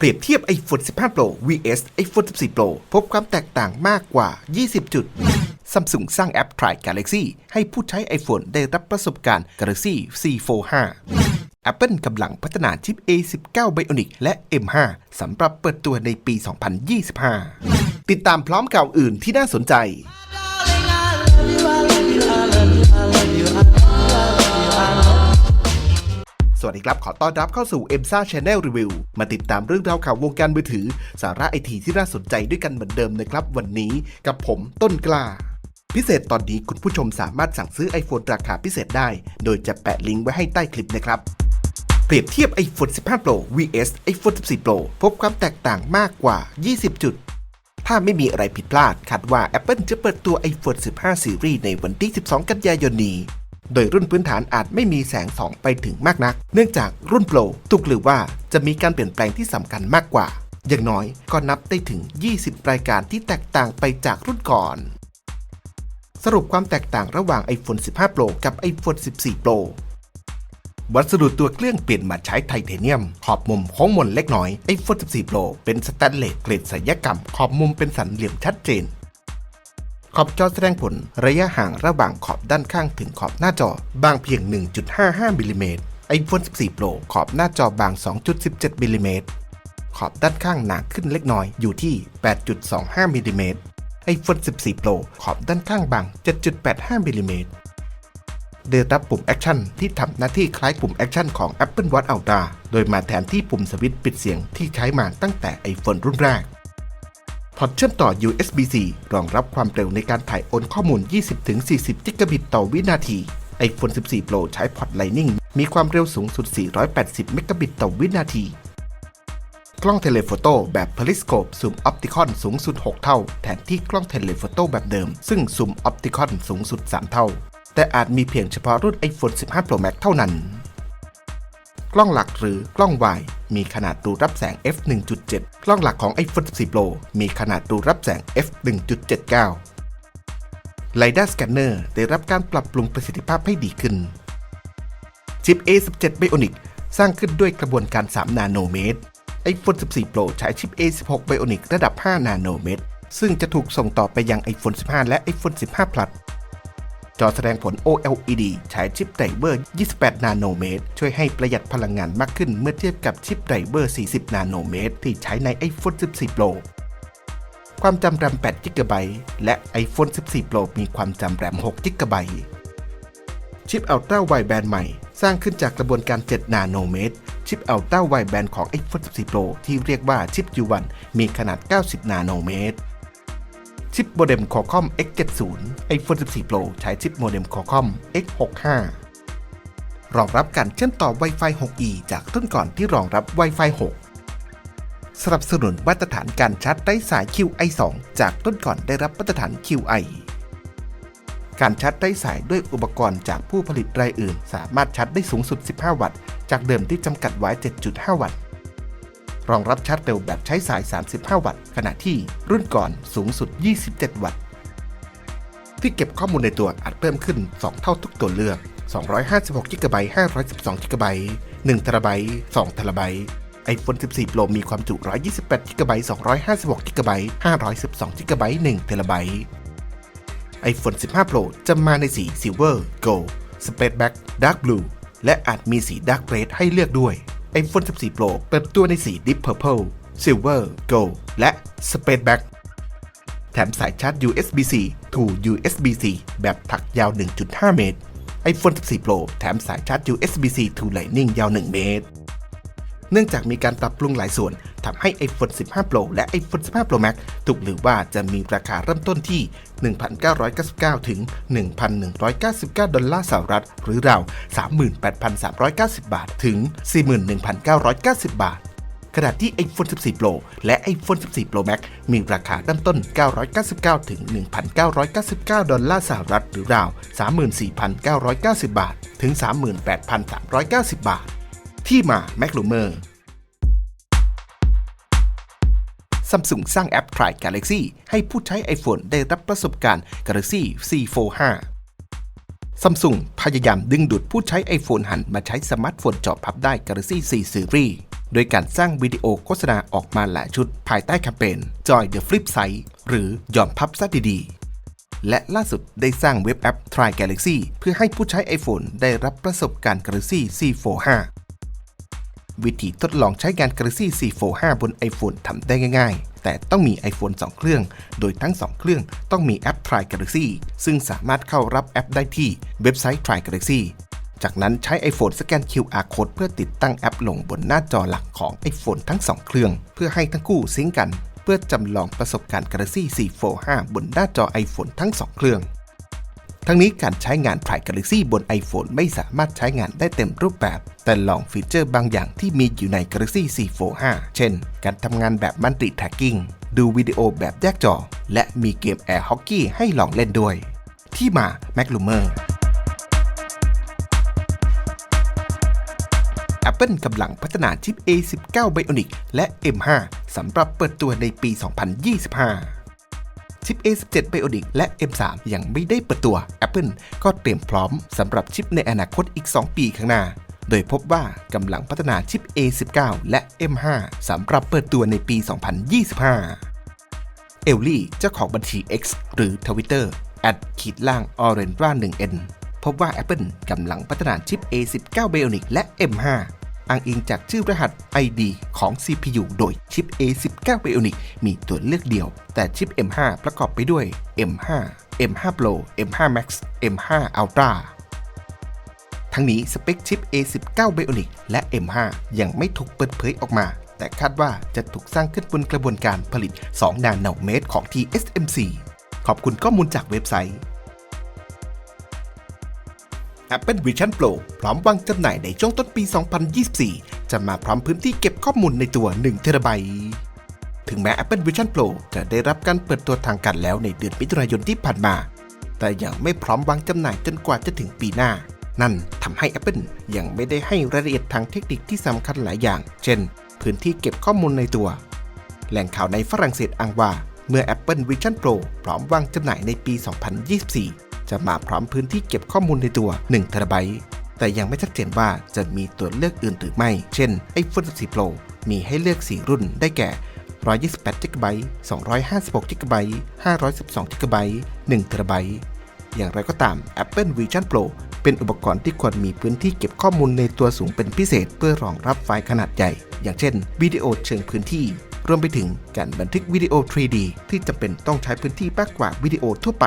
เปรียบเทียบ iPhone 15 Pro vs iPhone 14 Pro พบความแตกต่างมากกว่า 20 จุด Samsung สร้างแอป Try Galaxy ให้ผู้ใช้ iPhone ได้รับประสบการณ์ Galaxy C45 Apple กำลังพัฒนาชิป A19 Bionic และ M5 สำหรับเปิดตัวในปี 2025 ติดตามพร้อมข่าวอื่นที่น่าสนใจ สวัสดีครับ ขอต้อนรับเข้าสู่ e m s a Channel Review มาติดตามเรื่องราวข่าววงการมือถือ สาระไอทีที่น่าสนใจด้วยกันเหมือนเดิมนะครับ วันนี้กับผมต้นกล้า พิเศษตอนนี้คุณผู้ชมสามารถสั่งซื้อ iPhone ราคาพิเศษได้ โดยจะแปะลิงก์ไว้ให้ใต้คลิปนะครับ เปรียบเทียบ iPhone 15 Pro vs iPhone 14 Pro พบความแตกต่างมากกว่า 20 จุดถ้าไม่มีอะไรผิดพลาดคาดว่า Apple จะเปิดตัว iPhone 15 Series ในวันที่ 12 กันยายนนี้ โดยรุ่นพื้นฐานอาจไม่มีแสงส่องไปถึงมากนัก เนื่องจากรุ่นโปรถูกหรือว่าจะมีการเปลี่ยนแปลงที่สำคัญมากกว่า อย่างน้อยก็นับได้ถึง 20 รายการที่แตกต่างไปจากรุ่นก่อน สรุปความแตกต่างระหว่าง iPhone 15 Pro กับ iPhone 14 Pro วัสดุตัวเครื่องเปลี่ยนมาใช้ไทเทเนียม ขอบมุมโค้งมนเล็กน้อย iPhone 14 Pro เป็นสแตนเลสเกรดศัลยกรรม ขอบมุมเป็นสันเหลี่ยมชัดเจน ขอบจอแสดงผลระยะห่างระหว่างขอบด้านข้างถึงขอบหน้าจอบางเพียง 1.55มิลลิเมตร iPhone 14 Pro ขอบหน้าจอบาง 2.17มิลลิเมตร ขอบด้านข้างหนาขึ้นเล็กน้อยอยู่ที่ 8.25มิลลิเมตร iPhone 14 Pro ขอบด้านข้างบาง 7.85มิลลิเมตรได้รับปุ่มแอคชั่นที่ทำหน้าที่คล้ายปุ่มแอคชั่นของ Apple Watch Ultra โดยมาแทนที่ปุ่มสวิตช์ปิดเสียงที่ใช้มาตั้งแต่ iPhone รุ่นแรก พอร์ตเชื่อมต่อ USB-C รองรับความเร็วในการถ่ายโอนข้อมูล 20-40 กิกะบิตต่อวินาที iPhone 14 Pro ใช้พอร์ต Lightning มีความเร็วสูงสุด 480 เมกะบิตต่อวินาที กล้องเทเลโฟโต้แบบ Periscope ซูมออปติคอนสูงสุด 6 เท่า แทนที่กล้องเทเลโฟโต้แบบเดิม ซึ่งซูมออปติคอนสูงสุด 3 เท่า แต่อาจมีเพียงเฉพาะรุ่น iPhone 15 Pro Max เท่านั้น กล้องหลักหรือกล้องวายมีขนาดรูรับแสง f 1.7 กล้องหลักของ iPhone 14 Pro มีขนาดรูรับแสง f 1.79 LiDAR Scanner ได้รับการปรับปรุงประสิทธิภาพให้ดีขึ้น ชิป A17 Bionic สร้างขึ้นด้วยกระบวนการ 3 นาโนเมตร iPhone 14 Pro ใช้ชิป A16 Bionic ระดับ 5 นาโนเมตร ซึ่งจะถูกส่งต่อไปยัง iPhone 15 และ iPhone 15 Plus จอแสดงผล OLED ใช้ชิปไดเวอร์ 28 นาโนเมตร ช่วยให้ประหยัดพลังงานมากขึ้นเมื่อเทียบกับชิปไดเวอร์ 40 นาโนเมตร ที่ใช้ใน iPhone 14 Pro ความจำแรม8 g b และ iPhone 14 Pro มีความจำแรม6 g b ชิป Ultra Wideband ใหม่ สร้างขึ้นจากกระบวนการ 7 นาโนเมตร ชิป Ultra Wideband ของ iPhone 14 Pro ที่เรียกว่าชิป U1 มีขนาด 90 นาโนเมตร ชิปโมเด็ม Qualcomm X70 iPhone 14 Pro ใช้ชิปโมเด็ม Qualcomm X65 รองรับการเชื่อมต่อ Wi-Fi 6E จากรุ่นก่อนที่รองรับ Wi-Fi 6 สนับสนุนมาตรฐานการชาร์จไร้สาย QI2 จากรุ่นก่อนได้รับมาตรฐาน QI การชาร์จไร้สายด้วยอุปกรณ์จากผู้ผลิตรายอื่น สามารถชาร์จได้สูงสุด 15 วัตต์ จากเดิมที่จำกัดไว้ 7.5 วัตต์ รองรับชาร์จเร็วแบบใช้สาย 35 วัตต์ ขณะที่รุ่นก่อนสูงสุด 27 วัตต์ ที่เก็บข้อมูลในตัวอาจเพิ่มขึ้น 2 เท่าทุกตัวเลือก 256 g b 512 g b 1 t b 2 t b iPhone 14 Pro มีความจุ 128 g b 256 g b 512 g b 1 t b iPhone 15 Pro จะมาในสี Silver Gold Space Black Dark Blue และอาจมีสี Dark Red ให้เลือกด้วย iPhone 14 Pro เปิดตัวในสี Deep Purple Silver Gold และ Space Black แถมสายชาร์จ USB-C to USB-C แบบถักยาว 1.5 เมตร iPhone 14 Pro แถมสายชาร์จ USB-C to Lightning ยาว 1 เมตร เนื่องจากมีการปรับปรุงหลายส่วน ทำให้ iPhone 15 Pro และ iPhone 15 Pro Max ถูกหรือว่าจะมีราคาเริ่มต้นที่ 1,999 ถึง 1,199 ดอลลาร์สหรัฐ หรือราว 38,390 บาท ถึง 41,990 บาทขณะที่ iPhone 14 Pro และ iPhone 14 Pro Max มีราคาเริ่มต้น 999 ถึง 1,999 ดอลลาร์สหรัฐ หรือราว 34,990 บาท ถึง 38,390 บาท ที่มา m a c l u m e r Samsung สร้างแอป Try Galaxy ให้ผู้ใช้ iPhone ได้รับประสบการณ์ Galaxy C45 Samsung พยายามดึงดูดผู้ใช้ iPhone หันมาใช้สมาร์ทโฟนจอพับได้ Galaxy C Series โดยการสร้างวิดีโอโฆษณาออกมาหลายชุดภายใต้แคมเปญ Joy the Flip Side หรือยอมพับซะดีๆ และล่าสุดได้สร้างเว็บแอป Try Galaxy เพื่อให้ผู้ใช้ iPhone ได้รับประสบการณ์ Galaxy C45 วิธีทดลองใช้งาน Galaxy C45 บน iPhone ทำได้ง่าย ๆ แต่ต้องมี iPhone 2 เครื่อง โดยทั้ง 2 เครื่องต้องมีแอป Try Galaxy ซึ่งสามารถเข้ารับแอปได้ที่เว็บไซต์ Try Galaxy จากนั้นใช้ iPhone สแกน QR Code เพื่อติดตั้งแอปลงบนหน้าจอหลักของ iPhone ทั้ง 2 เครื่อง เพื่อให้ทั้งคู่ซิงกัน เพื่อจำลองประสบการณ์ Galaxy C45 บนหน้าจอ iPhone ทั้ง 2 เครื่อง ทั้งนี้การใช้งาน Try Galaxy บน iPhone ไม่สามารถใช้งานได้เต็มรูปแบบ แต่ลองฟีเจอร์บางอย่างที่มีอยู่ใน Galaxy C45 เช่น การทำงานแบบ Multi Tracking ดูวิดีโอแบบแยกจอ และมีเกม Air Hockey ให้ลองเล่นด้วย ที่มา m a c l u m e r Apple กำลังพัฒนาชิป A19 Bionic และ M5 สำหรับเปิดตัวในปี 2025 ชิป A17 Bionic และ M3 ยังไม่ได้เปิดตัว Apple ก็เตรียมพร้อมสำหรับชิปในอนาคตอีก 2 ปีข้างหน้า โดยพบว่ากำลังพัฒนาชิป A19 และ M5 สำหรับเปิดตัวในปี 2025เอลลี่เจ้าของบัญชี X หรือ Twitter แอดขีดล่าง Orange 1N พบว่า Apple กำลังพัฒนาชิป A19 Bionic และ M5 อ้างอิงจากชื่อรหัส ID ของ CPU โดยชิป A19 Bionic มีตัวเลือกเดียว แต่ชิป M5 ประกอบไปด้วย M5 M5 Pro M5 Max M5 Ultra ทั้งนี้สเปคชิป A19 Bionic และ M5 ยังไม่ถูกเปิดเผยออกมา แต่คาดว่าจะถูกสร้างขึ้นบนกระบวนการผลิต 2 นาโนเมตรของ TSMC ขอบคุณข้อมูลจากเว็บไซต์ Apple Vision Pro พร้อมวางจำหน่ายในช่วงต้นปี 2024 จะมาพร้อมพื้นที่เก็บข้อมูลในตัว1เทราไบต์ถึงแม้ Apple Vision Pro จะได้รับการเปิดตัวทางการแล้วในเดือนมิถุนายนที่ผ่านมา แต่ยังไม่พร้อมวางจำหน่ายจนกว่าจะถึงปีหน้า นั่นทำให้ Apple ยังไม่ได้ให้รายละเอียดทางเทคนิคที่สำคัญหลายอย่าง เช่น พื้นที่เก็บข้อมูลในตัว แหล่งข่าวในฝรั่งเศสอ้างว่า เมื่อ Apple Vision Pro พร้อมวางจำหน่ายในปี 2024 จะมาพร้อมพื้นที่เก็บข้อมูลในตัว1 t b แต่ยังไม่ชัดเจนว่าจะมีตัวเลือกอื่นหรือไม่ เช่น iPhone 14 Pro มีให้เลือก 4 รุ่นได้แก่ 128 GB 256 GB 512 GB 1 t b อย่างไรก็ตาม Apple Vision Pro เป็นอุปกรณ์ที่ควรมีพื้นที่เก็บข้อมูลในตัวสูงเป็นพิเศษ เพื่อรองรับไฟล์ขนาดใหญ่ อย่างเช่น วิดีโอเชิงพื้นที่ รวมไปถึงการบันทึกวิดีโอ 3D ที่จำเป็นต้องใช้พื้นที่มากกว่าวิดีโอทั่วไป